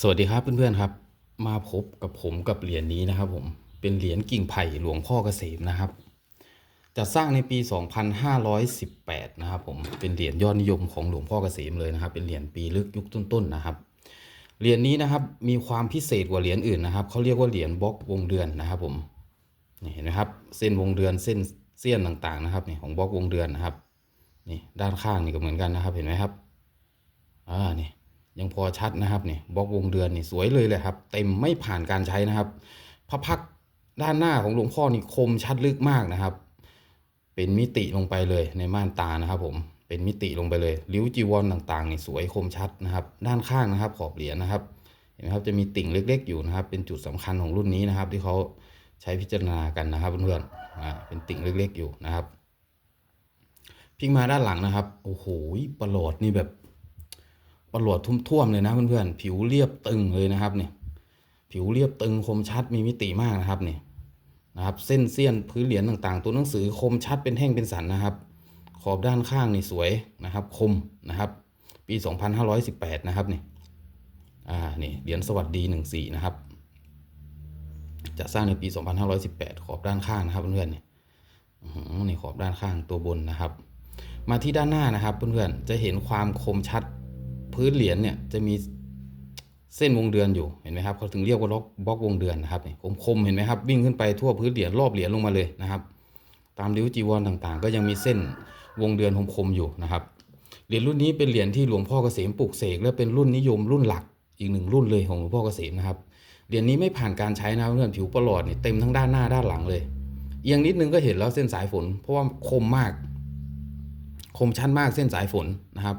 สวัสดีครับเพื่อนๆครับ มาพบกับผมกับเหรียญนี้นะครับผมเป็นเหรียญกิ่งไผ่หลวงพ่อเกษมนะครับจะสร้างในปี 2518 นะครับผมเป็นเหรียญยอดนิยมของหลวงพ่อเกษมเลยนะครับ เป็นเหรียญปีลึกยุคต้นๆนะครับเหรียญนี้นะครับมีความพิเศษกว่าเหรียญอื่นนะครับเขาเรียกว่าเหรียญบล็อกวงเดือนนะครับผมเห็นไหมครับเส้นวงเดือนเส้นเสี้ยนต่างๆนะครับนี่ของบล็อกวงเดือนนะครับนี่ด้านข้างนี่ก็เหมือนกันนะครับเห็นไหมครับอ่านี่ ยังพอชัดนะครับเนี่ยบล็อกวงเดือนนี่สวยเลยเลยครับ เต็มไม่ผ่านการใช้นะครับ พระพักด้านหน้าของหลวงพ่อนี่คมชัดลึกมากนะครับ เป็นมิติลงไปเลยในม่านตานะครับ ผมเป็นมิติลงไปเลยริ้วจีวรต่างๆนี่สวยคมชัดนะครับ ด้านข้างนะครับ ขอบเหรียญนะครับเห็นไหมครับจะมีติ่งเล็ก ๆ อยู่นะครับ เป็นจุดสำคัญของรุ่นนี้นะครับ ที่เขาใช้พิจารณากันนะครับเพื่อนๆอ่าเป็นติ่งเล็ก ๆ อยู่นะครับพลิกมาด้านหลังนะครับโอ้โหประหลอดนี่แบบ ประหลอดทุ่มๆเลยนะเพื่อนๆผิวเรียบตึงเลยนะครับเนี่ยผิวเรียบตึงคมชัดมีมิติมากนะครับเนี่ยนะครับเส้นเสี้ยนพื้นเหรียญต่างๆ ตัวหนังสือคมชัดเป็นแท่งเป็นสันนะครับ ขอบด้านข้างนี่สวยนะครับ คมนะครับ ปี 2518 นะครับนี่อ่านี่เหรียญสวัสดี 14 นะครับจะสร้างในปี 2518 ขอบด้านข้างนะครับเพื่อนๆนี่นี่ขอบด้านข้างตัวบนนะครับ มาที่ด้านหน้านะครับเพื่อนๆจะเห็นความคมชัด พื้นเหรียญเนี่ยจะมีเส้นวงเดือนอยู่เห็นไหมครับเขาถึงเรียกว่าล็อกบล็อกวงเดือนนะครับเนี่ยคมเห็นไหมครับวิ่งขึ้นไปทั่วพื้นเหรียญรอบเหรียญลงมาเลยนะครับ ตามริ้วจีวรต่างๆ ก็ยังมีเส้นวงเดือนคมๆอยู่นะครับเหรียญรุ่นนี้เป็นเหรียญที่หลวงพ่อเกษมปลุกเสกและเป็นรุ่นนิยมรุ่นหลักอีกหนึ่งรุ่นเลยของหลวงพ่อเกษมนะครับเหรียญนี้ไม่ผ่านการใช้นะเพื่อนผิวประหลอดเนี่ยเต็มทั้งด้านหน้าด้านหลังเลยเอียงนิดนึงก็เห็นแล้วเส้นสายฝน เพราะว่าคมมาก คมชัดมากเส้นสายฝนนะครับ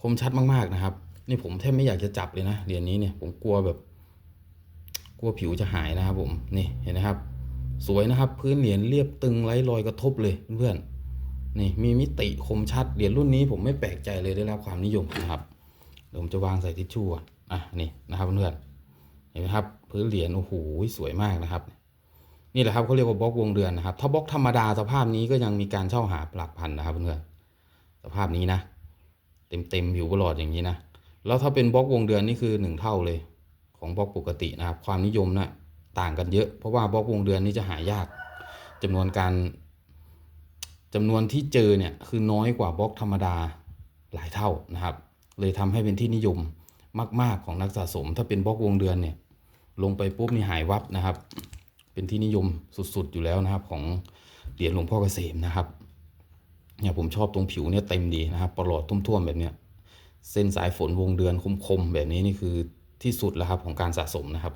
คมชัดมากๆนะครับ นี่ผมแทบไม่อยากจะจับเลยนะเหรียญนี้เนี่ยผมกลัวแบบ กลัวผิวจะหายนะครับ ผมนี่เห็นนะครับ สวยนะครับ พื้นเหรียญเรียบตึงไร้รอยกระทบเลยเพื่อนๆนี่มีมิติคมชัดเหรียญรุ่นนี้ผมไม่แปลกใจเลยได้รับความนิยมนะครับเดี๋ยวผมจะวางใส่ทิชชู่อะนี่นะครับเพื่อนๆเห็นไหมครับ พื้นเหรียญโอ้โหสวยมากนะครับนี่แหละครับเขาเรียกว่าบล็อกวงเดือนนะครับ ถ้าบล็อกธรรมดาสภาพนี้ก็ยังมีการเช่าหาหลักพันนะครับเพื่อนๆสภาพนี้นะ เต็มเต็มๆผิวประหลอดอย่างนี้นะ แล้วถ้าเป็นบล็อกวงเดือนนี่คือหนึ่งเท่าเลยของบล็อกปกตินะครับ ความนิยมนะ่ะต่างกันเยอะ เพราะว่าบล็อกวงเดือนนี่จะหายากจำนวนการจำนวนที่เจอเนี่ยคือน้อยกว่าบล็อกธรรมดาหลายเท่านะครับ เลยทำให้เป็นที่นิยมมาก ๆของนักสะสม ถ้าเป็นบล็อกวงเดือนเนี่ยลงไปปุ๊บนี่หายวับนะครับ เป็นที่นิยมสุดๆอยู่แล้วนะครับ ของเหรียญหลวงพ่อเกษมนะครับ เนี่ยผมชอบตรงผิวเนี่ยเต็มดีนะครับประหลอดทุ่วมๆแบบเนี้ยเส้นสายฝนวงเดือนคมๆแบบนี้นี่คือที่สุดแล้วครับของการสะสมนะครับ